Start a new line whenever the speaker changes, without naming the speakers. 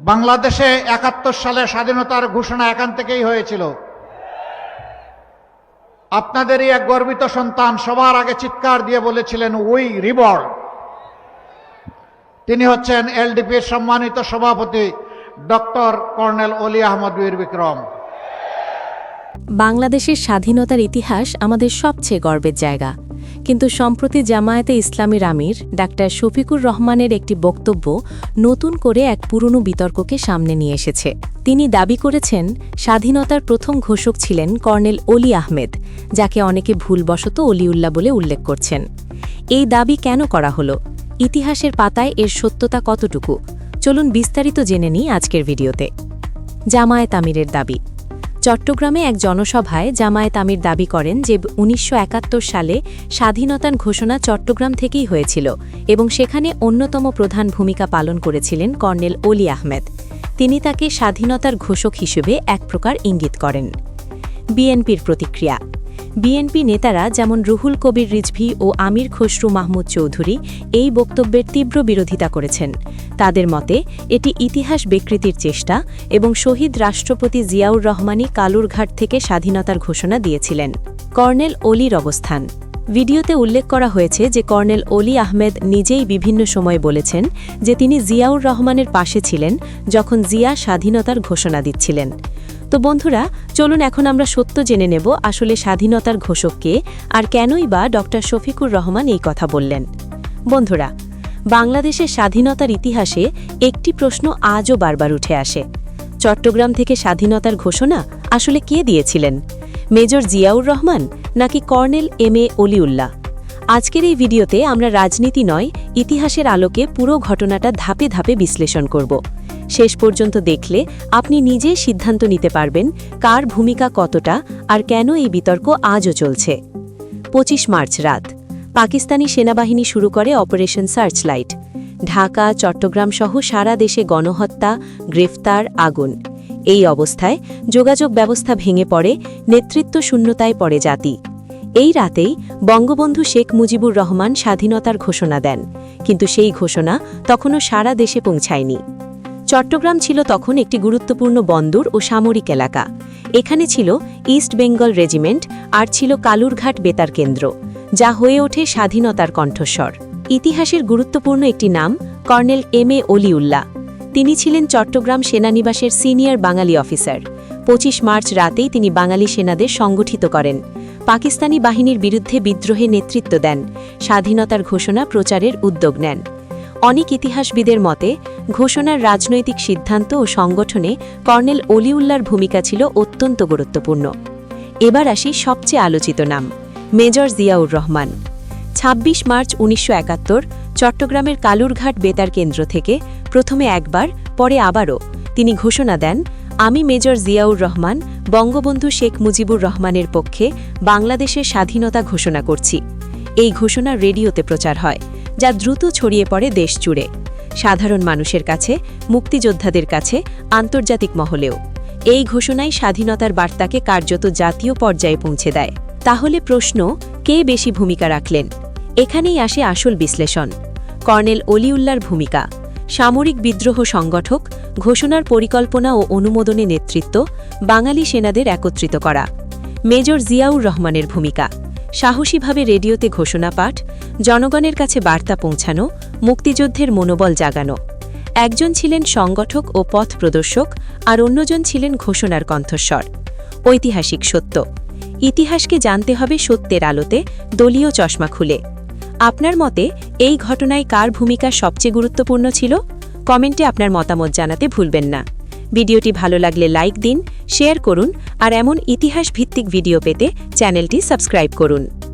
বাংলাদেশে একাত্তর সালে স্বাধীনতার ঘোষণা এখান থেকেই হয়েছিল। আপনাদেরই এক গর্বিত সন্তান সবার আগে চিৎকার দিয়ে বলেছিলেন, উই রিবল তিনি হচ্ছেন এলডিপির সম্মানিত সভাপতি ডক্টর কর্নেল অলি আহমদ বীর বিক্রম।
বাংলাদেশের স্বাধীনতার ইতিহাস আমাদের সবচেয়ে গর্বের জায়গা। কিন্তু সম্প্রতি জামায়াতে ইসলামীর আমির ডাক্তার শফিকুর রহমানের একটি বক্তব্য নতুন করে এক পুরনো বিতর্ককে সামনে নিয়ে এসেছে। তিনি দাবি করেছেন, স্বাধীনতার প্রথম ঘোষক ছিলেন কর্নেল অলি আহমেদ, যাকে অনেকে ভুলবশত অলিউল্লাহ বলে উল্লেখ করছেন। এই দাবি কেন করা হলো? ইতিহাসের পাতায় এর সত্যতা কতটুকু? চলুন বিস্তারিত জেনে নিই আজকের ভিডিওতে। জামায়াত আমিরের দাবি। চট্টগ্রামে এক জনসভায় জামায়াত আমির দাবি করেন যে উনিশশো একাত্তর সালে স্বাধীনতার ঘোষণা চট্টগ্রাম থেকেই হয়েছিল এবং সেখানে অন্যতম প্রধান ভূমিকা পালন করেছিলেন কর্নেল অলি আহমেদ। তিনি তাকে স্বাধীনতার ঘোষক হিসেবে এক প্রকার ইঙ্গিত করেন। বিএনপির প্রতিক্রিয়া বিএনপি নেতারা যেমন রুহুল কবির রিজভি ও আমির খসরু মাহমুদ চৌধুরী এই বক্তব্যের তীব্র বিরোধিতা করেছেন। তাদের মতে, এটি ইতিহাস বিকৃতির চেষ্টা এবং শহীদ রাষ্ট্রপতি জিয়াউর রহমানই কালুরঘাট থেকে স্বাধীনতার ঘোষণা দিয়েছিলেন। কর্নেল অলির অবস্থান। ভিডিওতে উল্লেখ করা হয়েছে যে কর্নেল অলি আহমেদ নিজেই বিভিন্ন সময় বলেছেন যে তিনি জিয়াউর রহমানের পাশে ছিলেন যখন জিয়া স্বাধীনতার ঘোষণা দিচ্ছিলেন। তো বন্ধুরা, চলুন এখন আমরা সত্য জেনে নেব আসলে স্বাধীনতার ঘোষক কে আর কেনই বা ডক্টর শফিকুর রহমান এই কথা বললেন। বন্ধুরা, বাংলাদেশের স্বাধীনতার ইতিহাসে একটি প্রশ্ন আজও বারবার উঠে আসে। চট্টগ্রাম থেকে স্বাধীনতার ঘোষণা আসলে কে দিয়েছিলেন? মেজর জিয়াউর রহমান নাকি কর্নেল এম এ অলিউল্লাহ? আজকের এই ভিডিওতে আমরা রাজনীতি নয়, ইতিহাসের আলোকে পুরো ঘটনাটা ধাপে ধাপে বিশ্লেষণ করব। শেষ পর্যন্ত দেখলে আপনি নিজে সিদ্ধান্ত নিতে পারবেন কার ভূমিকা কতটা আর কেন এই বিতর্ক আজও চলছে। পঁচিশ মার্চ রাত। পাকিস্তানি সেনাবাহিনী শুরু করে অপারেশন সার্চলাইট। ঢাকা, চট্টগ্রাম সহ সারা দেশে গণহত্যা, গ্রেফতার, আগুন। এই অবস্থায় যোগাযোগ ব্যবস্থা ভেঙে পড়ে, নেতৃত্ব শূন্যতায় পড়ে জাতি। এই রাতেই বঙ্গবন্ধু শেখ মুজিবুর রহমান স্বাধীনতার ঘোষণা দেন। কিন্তু সেই ঘোষণা তখনও সারা দেশে পৌঁছায়নি। চট্টগ্রাম ছিল তখন একটি গুরুত্বপূর্ণ বন্দর ও সামরিক এলাকা। এখানে ছিল ইস্ট বেঙ্গল রেজিমেন্ট আর ছিল কালুরঘাট বেতার কেন্দ্র, যা হয়ে ওঠে স্বাধীনতার কণ্ঠস্বর। ইতিহাসের গুরুত্বপূর্ণ একটি নাম কর্নেল এম এ অলিউল্লাহ। তিনি ছিলেন চট্টগ্রাম সেনানিবাসের সিনিয়র বাঙালি অফিসার। পঁচিশ মার্চ রাতেই তিনি বাঙালি সেনাদের সংগঠিত করেন। পাকিস্তানি বাহিনীর বিরুদ্ধে বিদ্রোহে নেতৃত্ব দেন। স্বাধীনতার ঘোষণা প্রচারের উদ্যোগ নেন। অনেক ইতিহাসবিদের মতে, ঘোষণার রাজনৈতিক সিদ্ধান্ত ও সংগঠনে কর্নেল অলিউল্লার ভূমিকা ছিল অত্যন্ত গুরুত্বপূর্ণ। এবার আসি সবচেয়ে আলোচিত নাম, মেজর জিয়াউর রহমান। ২৬ মার্চ উনিশশো একাত্তর, চট্টগ্রামের কালুরঘাট বেতার কেন্দ্র থেকে প্রথমে একবার, পরে আবারও তিনি ঘোষণা দেন, আমি মেজর জিয়াউর রহমান, বঙ্গবন্ধু শেখ মুজিবুর রহমানের পক্ষে বাংলাদেশের স্বাধীনতা ঘোষণা করছি। এই ঘোষণা রেডিওতে প্রচার হয়। যা দ্রুত ছড়িয়ে পড়ে দেশ জুড়ে। সাধারণ মানুষের কাছে, মুক্তিযোদ্ধাদের কাছে, আন্তর্জাতিক মহলেও। এই ঘোষণাই স্বাধীনতার বার্তাকে কার্যত জাতীয় পর্যায়ে পৌঁছে দেয়। তাহলে প্রশ্ন, কে বেশি ভূমিকা রাখলেন? এখানেই আসে আসল বিশ্লেষণ। কর্নেল অলিউল্লার ভূমিকা। সামরিক বিদ্রোহ সংগঠক, ঘোষণার পরিকল্পনা ও অনুমোদনে নেতৃত্ব, বাঙালি সেনাদের একত্রিত করা। মেজর জিয়াউর রহমানের ভূমিকা। সাহসীভাবে রেডিওতে ঘোষণা পাঠ জনগণের কাছে বার্তা পৌঁছানো, মুক্তিযুদ্ধের মনোবল জাগানো। একজন ছিলেন সংগঠক ও পথ প্রদর্শক, আর অন্যজন ছিলেন ঘোষণার কণ্ঠস্বর। ঐতিহাসিক সত্য। ইতিহাসকে জানতে হবে সত্যের আলোতে, দলীয় চশমা খুলে। আপনার মতে, এই ঘটনায় কার ভূমিকা সবচেয়ে গুরুত্বপূর্ণ ছিল? কমেন্টে আপনার মতামত জানাতে ভুলবেন না। ভিডিওটি ভালো লাগলে লাইক দিন, শেয়ার করুন, আর এমন ইতিহাস ভিত্তিক ভিডিও পেতে চ্যানেলটি সাবস্ক্রাইব করুন।